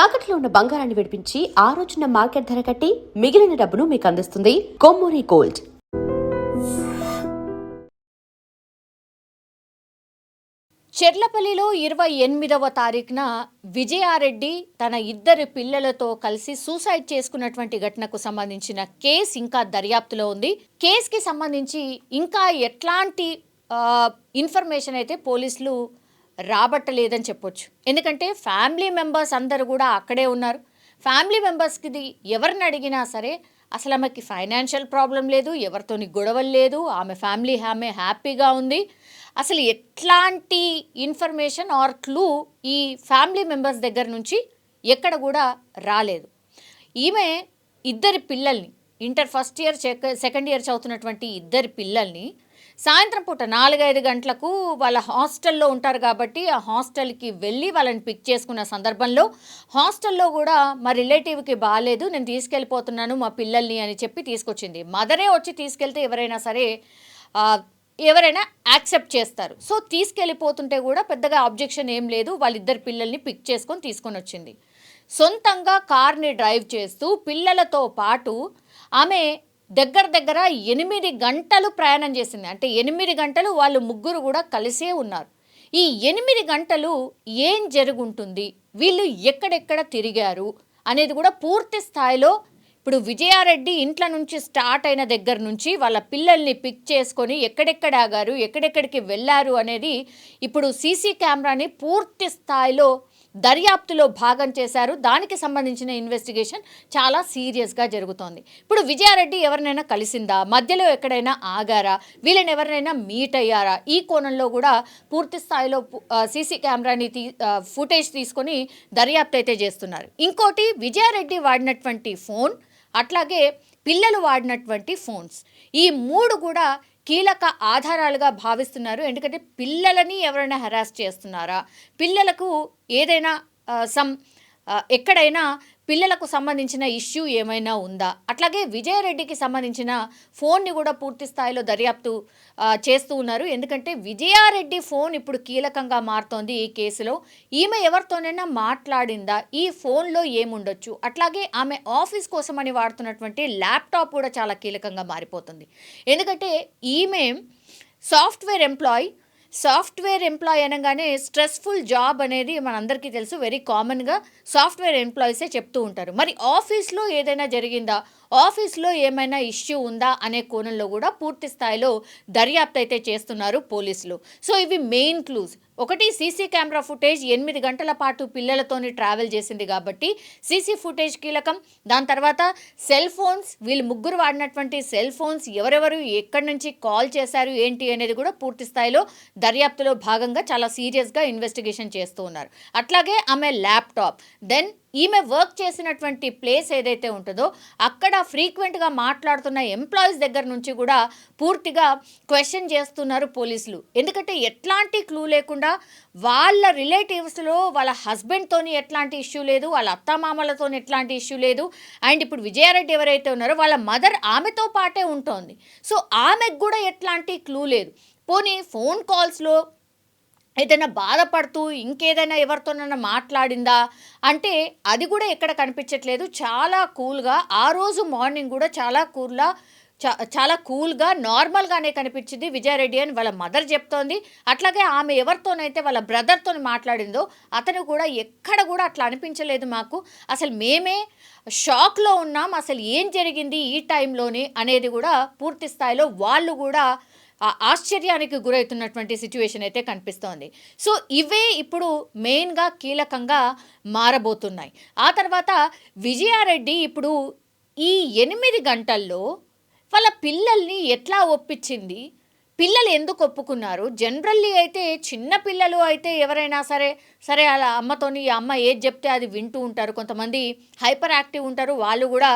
తాకట్లో ఉన్న బంగారాన్ని విడిపించి ఆ రోజున మార్కెట్ ధర కట్టి మిగిలిన డబ్బును మీకు అందిస్తుంది కొమ్మూరి గోల్డ్. చెర్లపల్లిలో ఇరవై ఎనిమిదవ తారీఖున విజయారెడ్డి తన ఇద్దరు పిల్లలతో కలిసి సూసైడ్ చేసుకున్నటువంటి ఘటనకు సంబంధించిన కేసు ఇంకా దర్యాప్తులో ఉంది. కేసుకి సంబంధించి ఇంకా ఎట్లాంటి ఇన్ఫర్మేషన్ అయితే పోలీసులు రాబట్టలేదని చెప్పొచ్చు. ఎందుకంటే ఫ్యామిలీ మెంబర్స్ అందరు కూడా అక్కడే ఉన్నారు. ఫ్యామిలీ మెంబర్స్కిది ఎవరిని అడిగినా సరే అసలు ఆమెకి ఫైనాన్షియల్ ప్రాబ్లం లేదు ఎవరితోని గొడవలు లేదు ఆమె ఫ్యామిలీ ఆమె హ్యాపీగా ఉంది. అసలు ఎట్లాంటి ఇన్ఫర్మేషన్ ఆర్ క్లూ ఈ ఫ్యామిలీ మెంబర్స్ దగ్గర నుంచి ఎక్కడ కూడా రాలేదు. ఈమె ఇద్దరి పిల్లల్ని inter first year second year చదువుతున్నటువంటి ఇద్దరి పిల్లల్ని సాయంత్రం పూట నాలుగైదు గంటలకు వాళ్ళ హాస్టల్లో ఉంటారు కాబట్టి ఆ హాస్టల్కి వెళ్ళి వాళ్ళని పిక్ చేసుకున్న సందర్భంలో హాస్టల్లో కూడా మా రిలేటివ్కి బాగాలేదు నేను తీసుకెళ్ళిపోతున్నాను మా పిల్లల్ని అని చెప్పి తీసుకొచ్చింది. మదరే వచ్చి తీసుకెళ్తే ఎవరైనా సరే ఎవరైనా యాక్సెప్ట్ చేస్తారు. సో తీసుకెళ్ళిపోతుంటే కూడా పెద్దగా అబ్జెక్షన్ ఏం లేదు వాళ్ళిద్దరు పిల్లల్ని పిక్ చేసుకొని తీసుకొని వచ్చింది. సొంతంగా కార్ని డ్రైవ్ చేస్తూ పిల్లలతో పాటు ఆమె దగ్గర దగ్గర ఎనిమిది గంటలు ప్రయాణం చేసింది. అంటే ఎనిమిది గంటలు వాళ్ళు ముగ్గురు కూడా కలిసే ఉన్నారు. ఈ ఎనిమిది గంటలు ఏం జరుగుంటుంది? వీళ్ళు ఎక్కడెక్కడ తిరిగారు? అనేది కూడా పూర్తి స్థాయిలో ఇప్పుడు విజయారెడ్డి ఇంట్ల నుంచి స్టార్ట్ అయిన దగ్గర నుంచి వాళ్ళ పిల్లల్ని పిక్ చేసుకొని ఎక్కడెక్కడ ఆగారు? ఎక్కడెక్కడికి వెళ్ళారు? అనేది ఇప్పుడు సీసీ కెమెరాని పూర్తి స్థాయిలో దర్యాప్తులో భాగం చేశారు. దానికి సంబంధించిన ఇన్వెస్టిగేషన్ చాలా సీరియస్గా జరుగుతోంది. ఇప్పుడు విజయారెడ్డి ఎవరినైనా కలిసిందా? మధ్యలో ఎక్కడైనా ఆగారా? వీళ్ళని ఎవరినైనా మీట్ అయ్యారా? ఈ కోణంలో కూడా పూర్తి స్థాయిలో సీసీ కెమెరాని తీ ఫుటేజ్ తీసుకొని దర్యాప్తు అయితే చేస్తున్నారు. ఇంకోటి విజయారెడ్డి వాడినటువంటి ఫోన్ అట్లాగే పిల్లలు వాడినటువంటి ఫోన్స్ ఈ మూడు కూడా కీలక ఆధారాలుగా భావిస్తున్నారు. ఎందుకంటే పిల్లలని ఎవరైనా హెరాస్ చేస్తున్నారా? పిల్లలకు ఏదైనా సమ్ ఎక్కడైనా పిల్లలకు సంబంధించిన ఇష్యూ ఏమైనా ఉందా? అట్లాగే విజయారెడ్డికి సంబంధించిన ఫోన్ని కూడా పూర్తి స్థాయిలో దర్యాప్తు చేస్తూ ఉన్నారు. ఎందుకంటే విజయారెడ్డి ఫోన్ ఇప్పుడు కీలకంగా మారుతోంది ఈ కేసులో. ఈమె ఎవరితోనైనా మాట్లాడిందా? ఈ ఫోన్లో ఏముండొచ్చు? అట్లాగే ఆమె ఆఫీస్ కోసమని వాడుతున్నటువంటి ల్యాప్టాప్ కూడా చాలా కీలకంగా మారిపోతుంది. ఎందుకంటే ఈమె సాఫ్ట్వేర్ ఎంప్లాయీ సాఫ్ట్వేర్ ఎంప్లాయ్ అనగానే స్ట్రెస్ఫుల్ జాబ్ అనేది మనందరికీ తెలుసు. వెరీ కామన్గా సాఫ్ట్వేర్ ఎంప్లాయీసే చెప్తూ ఉంటారు. మరి ఆఫీస్లో ఏదైనా జరిగిందా? ఆఫీస్లో ఏమైనా ఇష్యూ ఉందా అనే కోణంలో కూడా పూర్తి స్థాయిలో దర్యాప్తు అయితే చేస్తున్నారు పోలీసులు. సో ఇవి మెయిన్ క్లూస్. ఒకటి సీసీ కెమెరా ఫుటేజ్ ఎనిమిది గంటల పాటు పిల్లలతోని ట్రావెల్ చేసింది కాబట్టి సీసీ ఫుటేజ్ కీలకం. దాని తర్వాత సెల్ ఫోన్స్ వీళ్ళు ముగ్గురు వాడినటువంటి సెల్ ఫోన్స్ ఎవరెవరు ఎక్కడి నుంచి కాల్ చేశారు ఏంటి అనేది కూడా పూర్తి స్థాయిలో దర్యాప్తులో భాగంగా చాలా సీరియస్గా ఇన్వెస్టిగేషన్ చేస్తూ ఉన్నారు. అట్లాగే ఆమె ల్యాప్టాప్. దెన్ ఈమె వర్క్ చేసినటువంటి ప్లేస్ ఏదైతే ఉంటుందో అక్కడ ఫ్రీక్వెంట్గా మాట్లాడుతున్న ఎంప్లాయీస్ దగ్గర నుంచి కూడా పూర్తిగా క్వశ్చన్ చేస్తున్నారు పోలీసులు. ఎందుకంటే ఎట్లాంటి క్లూ లేకుండా వాళ్ళ రిలేటివ్స్లో వాళ్ళ హస్బెండ్తోని ఎట్లాంటి ఇష్యూ లేదు వాళ్ళ అత్తమామలతో ఎట్లాంటి ఇష్యూ లేదు. అండ్ ఇప్పుడు విజయారెడ్డి ఎవరైతే ఉన్నారో వాళ్ళ మదర్ ఆమెతో పాటే ఉంటుంది. సో ఆమెకు కూడా ఎట్లాంటి క్లూ లేదు. పోనీ ఫోన్ కాల్స్లో ఏదైనా బాధపడుతూ ఇంకేదైనా ఎవరితోనైనా మాట్లాడిందా? అంటే అది కూడా ఎక్కడ కనిపించట్లేదు. చాలా కూల్గా ఆ రోజు మార్నింగ్ కూడా చాలా కూల్గా చాలా కూల్గా నార్మల్గానే కనిపించింది విజయారెడ్డి అని వాళ్ళ మదర్ చెప్తోంది. అట్లాగే ఆమె ఎవరితోనైతే వాళ్ళ బ్రదర్తో మాట్లాడిందో అతను కూడా ఎక్కడ కూడా అట్లా అనిపించలేదు మాకు. అసలు మేమే షాక్లో ఉన్నాం. అసలు ఏం జరిగింది ఈ టైంలోనే అనేది కూడా పూర్తి స్థాయిలో వాళ్ళు కూడా ఆశ్చర్యానికి గురవుతున్నటువంటి సిచ్యువేషన్ అయితే కనిపిస్తోంది. సో ఇవే ఇప్పుడు మెయిన్గా కీలకంగా మారబోతున్నాయి. ఆ తర్వాత విజయారెడ్డి ఇప్పుడు ఈ ఎనిమిది గంటల్లో వాళ్ళ పిల్లల్ని ఎట్లా ఒప్పించింది? పిల్లలు ఎందుకు ఒప్పుకున్నారు? జనరల్లీ అయితే చిన్న పిల్లలు అయితే ఎవరైనా సరే సరే అలా అమ్మతోని ఈ అమ్మ ఏది చెప్తే అది వింటూ ఉంటారు. కొంతమంది హైపర్ యాక్టివ్ ఉంటారు. వాళ్ళు కూడా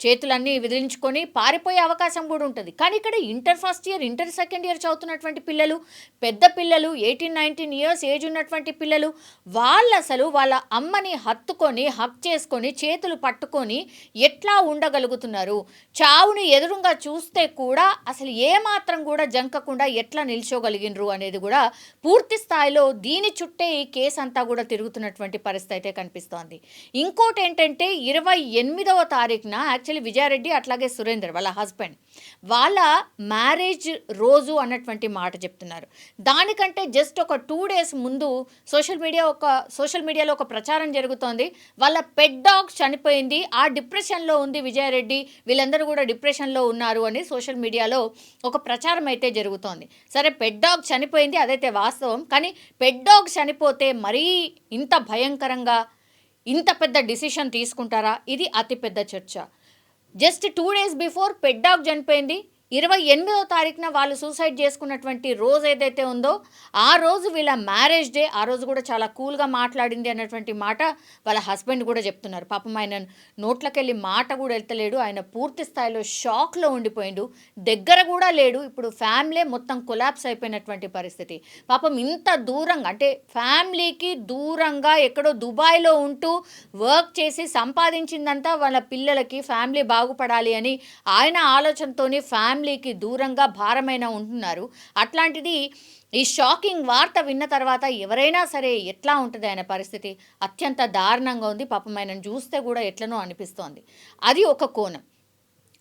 చేతులన్నీ విదిలించుకొని పారిపోయే అవకాశం కూడా ఉంటుంది. కానీ ఇక్కడ inter first year inter second year చదువుతున్నటువంటి పిల్లలు పెద్ద పిల్లలు ఎయిటీన్ నైన్టీన్ ఇయర్స్ ఏజ్ ఉన్నటువంటి పిల్లలు వాళ్ళు అసలు వాళ్ళ అమ్మని హత్తుకొని హక్ చేసుకొని చేతులు పట్టుకొని ఎట్లా ఉండగలుగుతున్నారు? చావుని ఎదురుగా చూస్తే కూడా అసలు ఏమాత్రం కూడా జంకకుండా ఎట్లా నిల్చోగలిగినరు అనేది కూడా పూర్తి స్థాయిలో దీని చుట్టే ఈ కేసు అంతా కూడా తిరుగుతున్నటువంటి పరిస్థితి అయితే కనిపిస్తోంది. ఇంకోటి ఏంటంటే ఇరవై ఎనిమిదవ తారీఖున యాక్చువల్లీ విజయారెడ్డి అట్లాగే సురేందర్ వాళ్ళ హస్బెండ్. వాళ్ళ మ్యారేజ్ రోజు అన్నటువంటి మాట చెప్తున్నారు. దానికంటే జస్ట్ ఒక టూ డేస్ ముందు సోషల్ మీడియా ఒక సోషల్ మీడియాలో ఒక ప్రచారం జరుగుతోంది. వాళ్ళ పెట్ డాగ్ చనిపోయింది. ఆ డిప్రెషన్లో ఉంది విజయారెడ్డి. వీళ్ళందరూ కూడా డిప్రెషన్లో ఉన్నారు అని సోషల్ మీడియాలో ఒక ప్రచారం అయితే జరుగుతోంది. సరే పెట్ డాగ్ చనిపోయింది అదైతే వాస్తవం. కానీ పెట్ డాగ్ చనిపోతే మరీ ఇంత భయంకరంగా ఇంత పెద్ద డిసిషన్ తీసుకుంటారా? ఇది అతిపెద్ద చర్చ. Just two days before pet dog చనిపోయింది. ఇరవై ఎనిమిదో తారీఖున వాళ్ళు సూసైడ్ చేసుకున్నటువంటి రోజు ఏదైతే ఉందో ఆ రోజు వీళ్ళ మ్యారేజ్ డే ఆ రోజు కూడా చాలా కూల్గా మాట్లాడింది అన్నటువంటి మాట వాళ్ళ హస్బెండ్ కూడా చెప్తున్నారు. పాపం ఆయన నోట్లకెళ్ళి మాట కూడా వెళ్తలేడు ఆయన పూర్తి స్థాయిలో షాక్లో ఉండిపోయిండు. దగ్గర కూడా లేడు. ఇప్పుడు ఫ్యామిలీ మొత్తం కొలాప్స్ అయిపోయినటువంటి పరిస్థితి. పాపం ఇంత దూరంగా అంటే ఫ్యామిలీకి దూరంగా ఎక్కడో దుబాయ్లో ఉంటూ వర్క్ చేసి సంపాదించిందంతా వాళ్ళ పిల్లలకి ఫ్యామిలీ బాగుపడాలి అని ఆయన ఆలోచనతోని ఫ్యామిలీకి దూరంగా భారమైన ఉంటున్నారు. అట్లాంటిది ఈ షాకింగ్ వార్త విన్న తర్వాత ఎవరైనా సరే ఎట్లా ఉంటుంది ఆయన పరిస్థితి? అత్యంత దారుణంగా ఉంది. పాపం ఆయనను చూస్తే కూడా ఎట్లనో అనిపిస్తోంది. అది ఒక కోణం.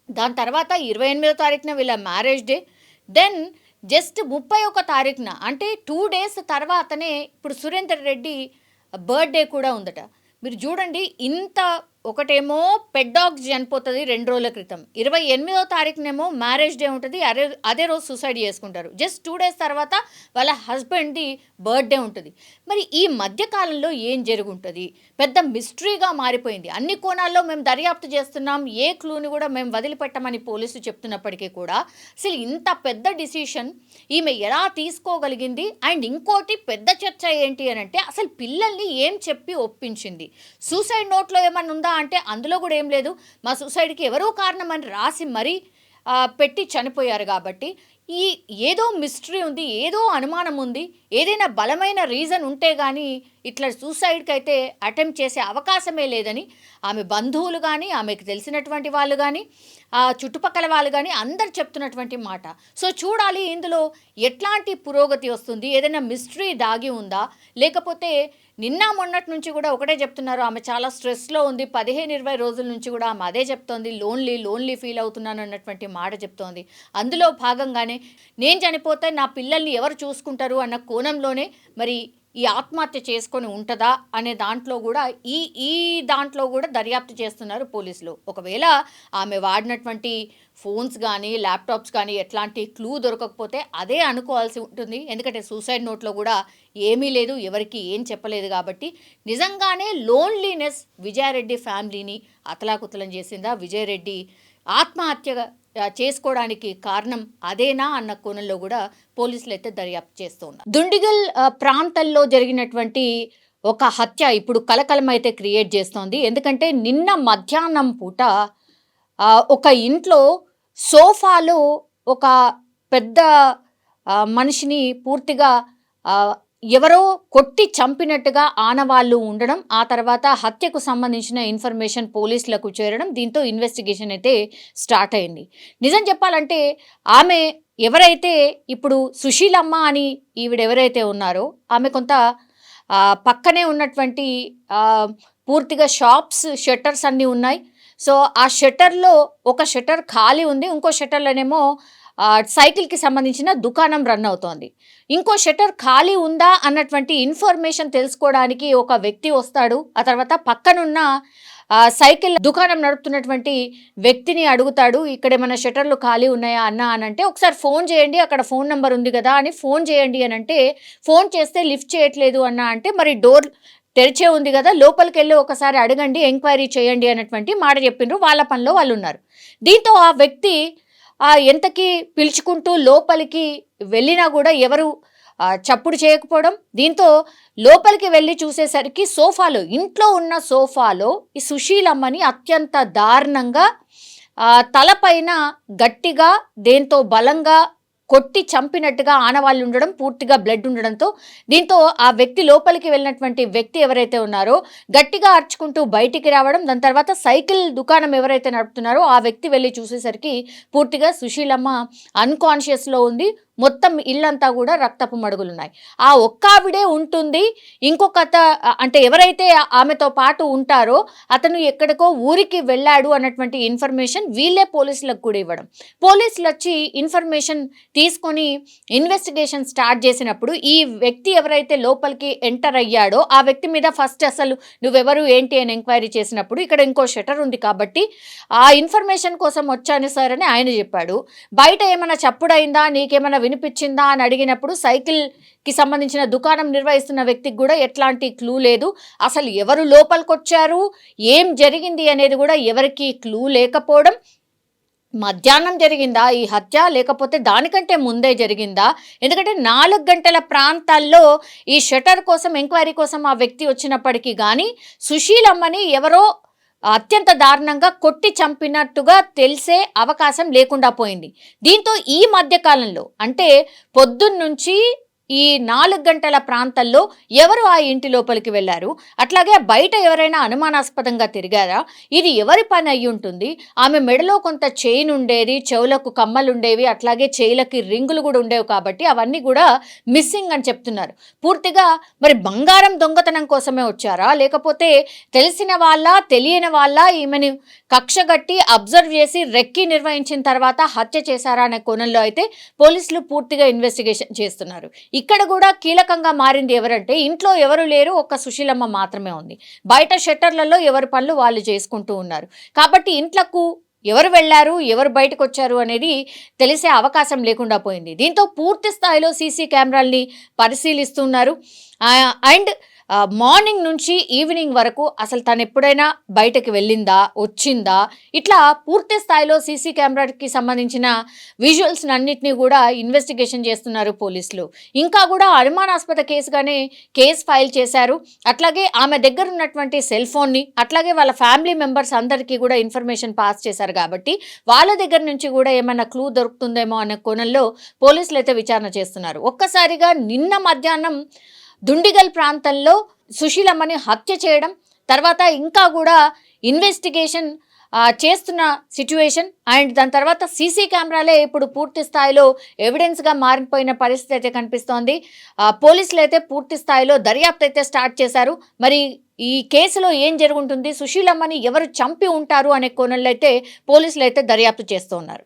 దాని తర్వాత ఇరవై ఎనిమిదో తారీఖున వీళ్ళ మ్యారేజ్ డే దెన్ జస్ట్ ముప్పై ఒక తారీఖున అంటే టూ డేస్ తర్వాతనే ఇప్పుడు సురేందర్ రెడ్డి బర్త్డే కూడా ఉందట. మీరు చూడండి ఇంత ఒకటేమో పెడ్డాగ్ చనిపోతుంది రెండు రోజుల క్రితం. ఇరవై ఎనిమిదో తారీఖునేమో మ్యారేజ్ డే ఉంటుంది అదే అదే రోజు సూసైడ్ చేసుకుంటారు. జస్ట్ టూ డేస్ తర్వాత వాళ్ళ హస్బెండ్ది బర్త్డే ఉంటుంది. మరి ఈ మధ్యకాలంలో ఏం జరుగుంటుంది? పెద్ద మిస్టరీగా మారిపోయింది. అన్ని కోణాల్లో మేము దర్యాప్తు చేస్తున్నాం ఏ క్లూని కూడా మేము వదిలిపెట్టమని పోలీసులు చెప్తున్నప్పటికీ కూడా అసలు ఇంత పెద్ద డిసిషన్ ఈమె ఎలా తీసుకోగలిగింది? అండ్ ఇంకోటి పెద్ద చర్చ ఏంటి అని అంటే అసలు పిల్లల్ని ఏం చెప్పి ఒప్పించింది? సూసైడ్ నోట్లో ఏమన్నా ఉందా? అంటే అందులో కూడా ఏం లేదు. మా సూసైడ్కి ఎవరో కారణం అని రాసి మరీ పెట్టి చనిపోయారు కాబట్టి ఈ ఏదో మిస్టరీ ఉంది ఏదో అనుమానం ఉంది. ఏదైనా బలమైన రీజన్ ఉంటే కానీ ఇట్లా సూసైడ్కి అయితే అటెంప్ట్ చేసే అవకాశమే లేదని ఆమె బంధువులు కానీ ఆమెకు తెలిసినటువంటి వాళ్ళు కానీ ఆ చుట్టుపక్కల వాళ్ళు కానీ అందరు చెప్తున్నటువంటి మాట. సో చూడాలి ఇందులో ఎట్లాంటి పురోగతి వస్తుంది ఏదైనా మిస్టరీ దాగి ఉందా? లేకపోతే నిన్న మొన్నటి నుంచి కూడా ఒకటే చెప్తున్నారు ఆమె చాలా స్ట్రెస్లో ఉంది పదిహేను ఇరవై రోజుల నుంచి కూడా ఆమె అదే చెప్తోంది లోన్లీ లోన్లీ ఫీల్ అవుతున్నాను అన్నటువంటి మాట చెప్తోంది. అందులో భాగంగానే నేను చనిపోతే నా పిల్లల్ని ఎవరు చూసుకుంటారు అన్న మౌనంలోనే మరి ఈ ఆత్మహత్య చేసుకొని ఉంటుందా అనే దాంట్లో కూడా ఈ ఈ దాంట్లో కూడా దర్యాప్తు చేస్తున్నారు పోలీసులు. ఒకవేళ ఆమె వాడినటువంటి ఫోన్స్ కానీ ల్యాప్టాప్స్ కానీ ఎట్లాంటి క్లూ దొరకకపోతే అదే అనుకోవాల్సి ఉంటుంది. ఎందుకంటే సూసైడ్ నోట్లో కూడా ఏమీ లేదు ఎవరికి ఏం చెప్పలేదు కాబట్టి. నిజంగానే లోన్లీనెస్ విజయారెడ్డి ఫ్యామిలీని అతలాకుతలం చేసిందా? విజయరెడ్డి ఆత్మహత్య చేసుకోవడానికి కారణం అదేనా అన్న కోణంలో కూడా పోలీసులు అయితే దర్యాప్తు చేస్తున్నారు దుండిగల్ ప్రాంతంలో జరిగినటువంటి ఒక హత్య ఇప్పుడు కలకలం అయితే క్రియేట్ చేస్తోంది. ఎందుకంటే నిన్న మధ్యాహ్నం పూట ఒక ఇంట్లో సోఫాలో ఒక పెద్ద మనిషిని పూర్తిగా ఎవరో కొట్టి చంపినట్టుగా ఆనవాళ్ళు ఉండడం ఆ తర్వాత హత్యకు సంబంధించిన ఇన్ఫర్మేషన్ పోలీసులకు చేరడం దీంతో ఇన్వెస్టిగేషన్ అయితే స్టార్ట్ అయింది. నిజం చెప్పాలంటే ఆమె ఎవరైతే ఇప్పుడు సుశీలమ్మ అని ఈవిడ ఎవరైతే ఉన్నారో ఆమె కొంత పక్కనే ఉన్నటువంటి పూర్తిగా షాప్స్ షట్టర్స్ అన్నీ ఉన్నాయి. సో ఆ షట్టర్లో ఒక షట్టర్ ఖాళీ ఉంది ఇంకో షట్టర్లోనేమో సైకిల్కి సంబంధించిన దుకాణం రన్ అవుతోంది. ఇంకో షట్టర్ ఖాళీ ఉందా అన్నటువంటి ఇన్ఫర్మేషన్ తెలుసుకోవడానికి ఒక వ్యక్తి వస్తాడు. ఆ తర్వాత పక్కనున్న సైకిల్ దుకాణం నడుపుతున్నటువంటి వ్యక్తిని అడుగుతాడు ఇక్కడ ఏమైనా షట్టర్లు ఖాళీ ఉన్నాయా అన్న? అని అంటే ఒకసారి ఫోన్ చేయండి అక్కడ ఫోన్ నెంబర్ ఉంది కదా అని ఫోన్ చేయండి అని అంటే ఫోన్ చేస్తే లిఫ్ట్ చేయట్లేదు అన్న అంటే మరి డోర్ తెరిచే ఉంది కదా లోపలికి వెళ్ళి ఒకసారి అడగండి ఎంక్వైరీ చేయండి అన్నటువంటి మాట చెప్పిండ్రు. వాళ్ళ పనిలో వాళ్ళు ఉన్నారు దీంతో ఆ వ్యక్తి ఆ ఎంతకి పిలుచుకుంటూ లోపలికి వెళ్ళినా కూడా ఎవరు చప్పుడు చేయకపోవడం దీంతో లోపలికి వెళ్ళి చూసేసరికి సోఫాలో ఇంట్లో ఉన్న సోఫాలో ఈ సుశీలమ్మని అత్యంత దారుణంగా తలపైన గట్టిగా దేంతో బలంగా కొట్టి చంపినట్టుగా ఆనవాళ్ళు ఉండడం పూర్తిగా బ్లడ్ ఉండడంతో దీంతో ఆ వ్యక్తి లోపలికి వెళ్ళినటువంటి వ్యక్తి ఎవరైతే ఉన్నారో గట్టిగా అర్చుకుంటూ బయటికి రావడం దాని తర్వాత సైకిల్ దుకాణం ఎవరైతే నడుపుతున్నారో ఆ వ్యక్తి వెళ్ళి చూసేసరికి పూర్తిగా సుశీలమ్మ అన్కాన్షియస్లో ఉంది. మొత్తం ఇల్లంతా కూడా రక్తపు మడుగులున్నాయి. ఆ ఒక్క ఆవిడే ఉంటుంది. ఇంకొక అత అంటే ఎవరైతే ఆమెతో పాటు ఉంటారో అతను ఎక్కడికో ఊరికి వెళ్ళాడు అన్నటువంటి ఇన్ఫర్మేషన్ వీళ్ళే పోలీసులకు కూడా ఇవ్వడం. పోలీసులు వచ్చి ఇన్ఫర్మేషన్ తీసుకొని ఇన్వెస్టిగేషన్ స్టార్ట్ చేసినప్పుడు ఈ వ్యక్తి ఎవరైతే లోపలికి ఎంటర్ అయ్యాడో ఆ వ్యక్తి మీద ఫస్ట్ అసలు నువ్వెవరు ఏంటి అని ఎంక్వైరీ చేసినప్పుడు ఇక్కడ ఇంకో షటర్ ఉంది కాబట్టి ఆ ఇన్ఫర్మేషన్ కోసం వచ్చాను సార్ అని ఆయన చెప్పాడు. బయట ఏమైనా చప్పుడైందా? నీకేమైనా వినిపించిందా అని అడిగినప్పుడు సైకిల్కి సంబంధించిన దుకాణం నిర్వహిస్తున్న వ్యక్తికి కూడా ఎట్లాంటి క్లూ లేదు. అసలు ఎవరు లోపలికొచ్చారు? ఏం జరిగింది అనేది కూడా ఎవరికి క్లూ లేకపోవడం మధ్యాహ్నం జరిగిందా ఈ హత్య లేకపోతే దానికంటే ముందే జరిగిందా? ఎందుకంటే నాలుగు గంటల ప్రాంతాల్లో ఈ షటర్ కోసం ఎంక్వైరీ కోసం ఆ వ్యక్తి వచ్చినప్పటికీ కానీ సుశీలమ్మని ఎవరో అత్యంత దారుణంగా కొట్టి చంపినట్టుగా తెలిసే అవకాశం లేకుండా పోయింది. దీంతో ఈ మధ్య కాలంలో అంటే పొద్దున్నుంచి ఈ నాలుగు గంటల ప్రాంతాల్లో ఎవరు ఆ ఇంటి లోపలికి వెళ్ళారు? అట్లాగే బయట ఎవరైనా అనుమానాస్పదంగా తిరిగారా? ఇది ఎవరి పని అయి ఉంటుంది? ఆమె మెడలో కొంత చైన్ ఉండేది చెవులకు కమ్మలు ఉండేవి అట్లాగే చేయిలకి రింగులు కూడా ఉండేవి కాబట్టి అవన్నీ కూడా మిస్సింగ్ అని చెప్తున్నారు. పూర్తిగా మరి బంగారం దొంగతనం కోసమే వచ్చారా? లేకపోతే తెలిసిన వాళ్ళ తెలియని వాళ్ళ ఈమెని కక్షగట్టి అబ్జర్వ్ చేసి రెక్కి నిర్వహించిన తర్వాత హత్య చేశారా అనే కోణంలో అయితే పోలీసులు పూర్తిగా ఇన్వెస్టిగేషన్ చేస్తున్నారు. ఇక్కడ కూడా కీలకంగా మారింది ఎవరంటే ఇంట్లో ఎవరు లేరు ఒక్క సుశీలమ్మ మాత్రమే ఉంది. బయట షట్టర్లలో ఎవరి పనులు వాళ్ళు చేసుకుంటూ ఉన్నారు. కాబట్టి ఇంట్లకు ఎవరు వెళ్ళారు ఎవరు బయటకు వచ్చారు అనేది తెలిసే అవకాశం లేకుండా పోయింది. దీంతో పూర్తి స్థాయిలో సీసీ కెమెరాల్ని పరిశీలిస్తున్నారు. అండ్ మార్నింగ్ నుంచి ఈవినింగ్ వరకు అసలు తను ఎప్పుడైనా బయటకు వెళ్ళిందా వచ్చిందా? ఇట్లా పూర్తి స్థాయిలో సీసీ కెమెరాకి సంబంధించిన విజువల్స్ అన్నింటినీ కూడా ఇన్వెస్టిగేషన్ చేస్తున్నారు పోలీసులు. ఇంకా కూడా అనుమానాస్పద కేసుగానే కేసు ఫైల్ చేశారు. అట్లాగే ఆమె దగ్గర ఉన్నటువంటి సెల్ ఫోన్ని అట్లాగే వాళ్ళ ఫ్యామిలీ మెంబర్స్ అందరికీ కూడా ఇన్ఫర్మేషన్ పాస్ చేశారు కాబట్టి వాళ్ళ దగ్గర నుంచి కూడా ఏమైనా క్లూ దొరుకుతుందేమో అనే కోణంలో పోలీసులు అయితే విచారణ చేస్తున్నారు. ఒక్కసారిగా నిన్న మధ్యాహ్నం దుండిగల్ ప్రాంతంలో సుశీలమ్మని హత్య చేయడం తర్వాత ఇంకా కూడా ఇన్వెస్టిగేషన్ చేస్తున్న సిచ్యువేషన్ అండ్ దాని తర్వాత సీసీ కెమెరాలే ఇప్పుడు పూర్తి స్థాయిలో ఎవిడెన్స్గా మారిపోయిన పరిస్థితి అయితే కనిపిస్తోంది. పోలీసులు అయితే పూర్తి స్థాయిలో దర్యాప్తు అయితే స్టార్ట్ చేశారు. మరి ఈ కేసులో ఏం జరుగుంటుంది? సుశీలమ్మని ఎవరు చంపి ఉంటారు అనే కోణంలో అయితే పోలీసులు అయితే దర్యాప్తు చేస్తూ ఉన్నారు.